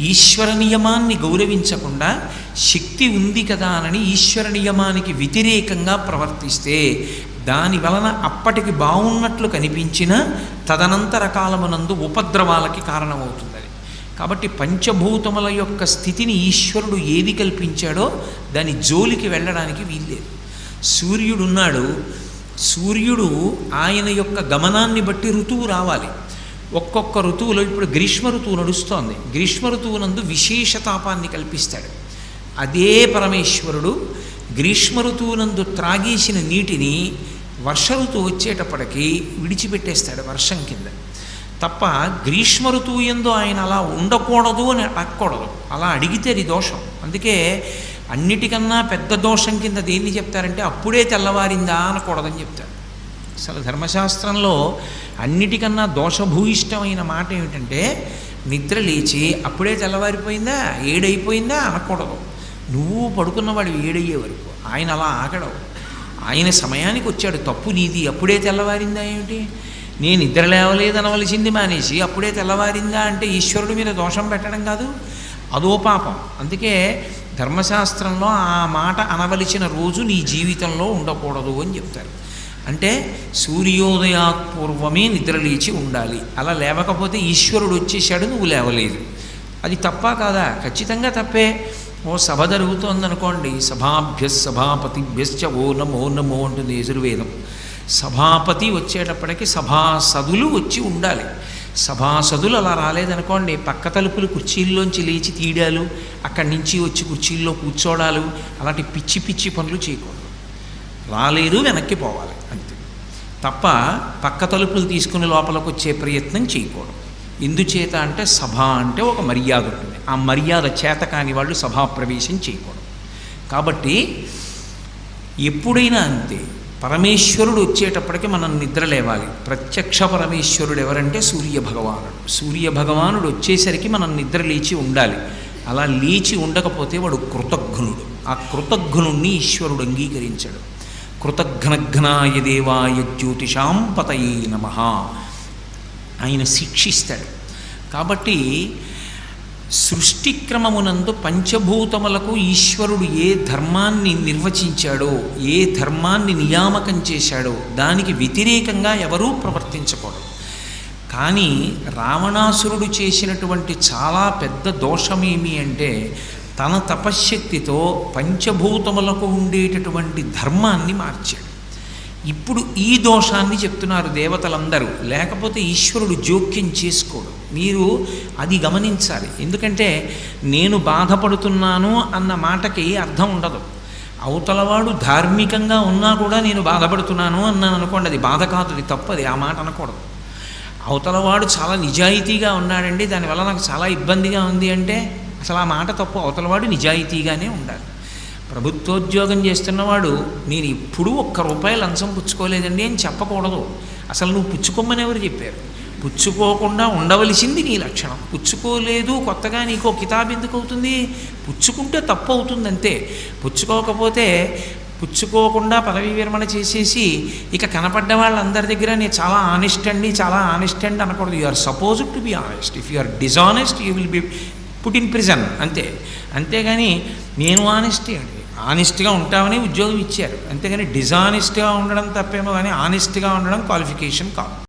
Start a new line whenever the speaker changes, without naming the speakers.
ఈశ్వర నియమాన్ని గౌరవించకుండా శక్తి ఉంది కదా అని ఈశ్వర నియమానికి వ్యతిరేకంగా ప్రవర్తిస్తే దాని వలన అప్పటికి బాగున్నట్లు కనిపించిన తదనంతర కాలమునందు ఉపద్రవాలకి కారణమవుతుంది అది కాబట్టి పంచభూతముల యొక్క స్థితిని ఈశ్వరుడు ఏది కల్పించాడో దాని జోలికి వెళ్ళడానికి వీల్లేదు. సూర్యుడున్నాడు. సూర్యుడు ఆయన యొక్క గమనాన్ని బట్టి ఋతువు రావాలి. ఒక్కొక్క ఋతువులో ఇప్పుడు గ్రీష్మ ఋతువు నడుస్తోంది. గ్రీష్మ ఋతువునందు విశేష తాపాన్ని కల్పిస్తాడు. అదే పరమేశ్వరుడు గ్రీష్మ ఋతువునందు త్రాగేసిన నీటిని వర్ష ఋతువు వచ్చేటప్పటికి విడిచిపెట్టేస్తాడు వర్షం కింద. తప్ప గ్రీష్మ ఋతువు ఎందు ఆయన అలా ఉండకూడదు అని అడగకూడదు. అలా అడిగితే అది దోషం. అందుకే అన్నిటికన్నా పెద్ద దోషం కింద దేన్ని చెప్తారంటే అప్పుడే తెల్లవారిందా అనకూడదని చెప్తారు. అసలు ధర్మశాస్త్రంలో అన్నిటికన్నా దోషభూయిష్టమైన మాట ఏమిటంటే నిద్ర లేచి అప్పుడే తెల్లవారిపోయిందా ఏడైపోయిందా అనకూడదు. నువ్వు పడుకున్నవాడు ఏడయ్యే వరకు ఆయన అలా ఆగడవు. ఆయన సమయానికి వచ్చాడు. తప్పు నీది. అప్పుడే తెల్లవారిందా ఏమిటి? నేను నిద్ర లేవలేదనవలసింది మానేసి అప్పుడే తెల్లవారిందా అంటే ఈశ్వరుడి మీద దోషం పెట్టడం కాదు. అదో పాపం. అందుకే ధర్మశాస్త్రంలో ఆ మాట అనవలసిన రోజు నీ జీవితంలో ఉండకూడదు అని చెప్తారు. అంటే సూర్యోదయాత్ పూర్వమే నిద్రలేచి ఉండాలి. అలా లేవకపోతే ఈశ్వరుడు వచ్చేసాడు నువ్వు లేవలేదు. అది తప్ప కాదా? ఖచ్చితంగా తప్పే. ఓ సభ జరుగుతోందనుకోండి. సభాభ్య సభాపతిభ్యశ్చ ఓ నమో నమో అంటుంది యజుర్వేదం. సభాపతి వచ్చేటప్పటికి సభాసదులు వచ్చి ఉండాలి. సభాసదులు అలా రాలేదనుకోండి. పక్క తలుపులు కుర్చీల్లోంచి లేచి తీయడాలు అక్కడి నుంచి వచ్చి కుర్చీల్లో కూర్చోడాలు అలాంటి పిచ్చి పిచ్చి పనులు చేయకూడదు. రాలేదు వెనక్కి పోవాలి. అంతే. తప్ప పక్క తలుపులు తీసుకుని లోపలికి వచ్చే ప్రయత్నం చేయకూడదు. ఎందుచేత అంటే సభ అంటే ఒక మర్యాద ఉంటుంది. ఆ మర్యాద చేత కాని వాళ్ళు సభా ప్రవేశం చేయకూడదు. కాబట్టి ఎప్పుడైనా అంతే. పరమేశ్వరుడు వచ్చేటప్పటికి మనం నిద్ర లేవాలి. ప్రత్యక్ష పరమేశ్వరుడు ఎవరంటే సూర్య భగవానుడు సూర్య భగవానుడు వచ్చేసరికి మనం నిద్ర లేచి ఉండాలి. అలా లేచి ఉండకపోతే వాడు కృతజ్ఞుడు. ఆ కృతజ్ఞుణ్ణి ఈశ్వరుడు అంగీకరించడు. కృతఘ్నఘ్నాయ దేవాయ జ్యోతిషాం పతయే నమ. ఆయన శిక్షిస్తాడు. కాబట్టి సృష్టిక్రమమునందు పంచభూతములకు ఈశ్వరుడు ఏ ధర్మాన్ని నిర్వచించాడో ఏ ధర్మాన్ని నియామకం చేశాడో దానికి వ్యతిరేకంగా ఎవరూ ప్రవర్తించకూడదు. కానీ రావణాసురుడు చేసినటువంటి చాలా పెద్ద దోషమేమి అంటే తన తపశ్శక్తితో పంచభూతములకు ఉండేటటువంటి ధర్మాన్ని మార్చాడు. ఇప్పుడు ఈ దోషాన్ని చెప్తున్నారు దేవతలందరూ. లేకపోతే ఈశ్వరుడు జోక్యం చేసుకోడు. మీరు అది గమనించాలి. ఎందుకంటే నేను బాధపడుతున్నాను అన్న మాటకి అర్థం ఉండదు. అవతలవాడు ధార్మికంగా ఉన్నా కూడా నేను బాధపడుతున్నాను అన్నాను అనుకోండి అది బాధ కాదు అది తప్పది ఆ మాట అనకూడదు. అవతలవాడు చాలా నిజాయితీగా ఉన్నాడండి. దానివల్ల నాకు చాలా ఇబ్బందిగా ఉంది అంటే అసలు ఆ మాట తప్పు. అవతలవాడు నిజాయితీగానే ఉండాలి. ప్రభుత్వోద్యోగం చేస్తున్నవాడు నేను ఎప్పుడూ ఒక్క రూపాయి లంచం పుచ్చుకోలేదండి అని చెప్పకూడదు. అసలు నువ్వు పుచ్చుకోమని ఎవరు చెప్పారు? పుచ్చుకోకుండా ఉండవలసింది నీ లక్షణం. పుచ్చుకోలేదు కొత్తగా నీకో కితాబ్ ఎందుకు అవుతుంది? పుచ్చుకుంటే తప్పు అవుతుంది అంతే పుచ్చుకోకపోతే పుచ్చుకోకుండా పదవీ విరమణ చేసేసి ఇక కనపడ్డ వాళ్ళందరి దగ్గర నేను చాలా ఆనెస్ట్ అండి చాలా ఆనెస్ట్ అండి అనకూడదు. You are suppose to be honest if you are dishonest you will be put in prison. అంతే. అంతేగాని నేను ఆనెస్టీ అండి. ఆనెస్ట్గా ఉంటామని ఉద్యోగం ఇచ్చారు. అంతేగాని డిజానెస్ట్గా ఉండడం తప్పేమో కానీ ఆనెస్ట్గా ఉండడం క్వాలిఫికేషన్ కాదు.